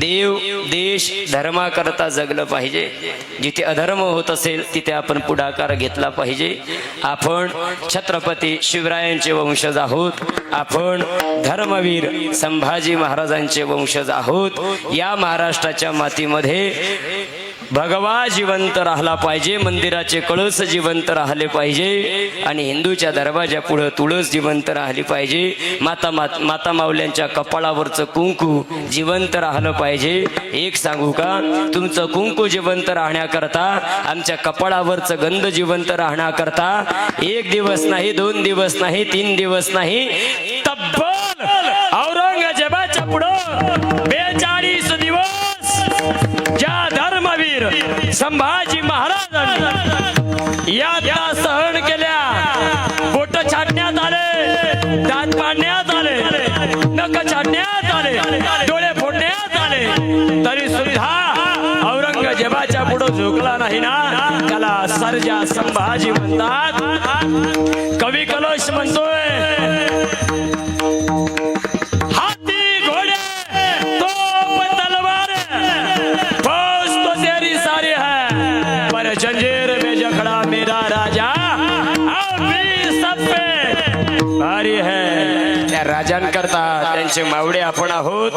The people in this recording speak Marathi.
देव देश धर्माकरता जगलं पाहिजे. जिथे अधर्म होत असेल तिथे आपण पुढाकार घेतला पाहिजे. आपण छत्रपती शिवरायांचे वंशज आहोत. आपण धर्मवीर संभाजी महाराजांचे वंशज आहोत. या महाराष्ट्राच्या मातीमध्ये भगवा जिवंत राहला पाहिजे मंदिराचे कळस जिवंत राहिले पाहिजे आणि हिंदूच्या दरवाजा पुढं तुळस जिवंत राहिली पाहिजे. माता मात माता माऊल्यांच्या कपाळावरचं कुंकू जिवंत राहिलं पाहिजे. एक सांगू का? तुमचं कुंकू जिवंत राहण्याकरता आमच्या कपाळावरचं गंध जिवंत राहण्याकरता एक दिवस नाही दोन दिवस नाही तीन दिवस नाही वीर संभाजी महाराजांनी यात्रा सहन केल्या. बोट छाटण्यात आले दात पाडण्यात आले नख छाटण्यात आले डोळे फोडण्यात आले. तरी सुद्धा औरंगजेबाच्या पुढे झुकला नाही ना. त्याला सर्जा संभाजी म्हणतात. कवी कलश म्हणतोय पर जंजीर में जखड़ा मेरा राजा। अभी सब पे भारी है। त्या राजांकरता त्यांचे मावडे आपण आहोत।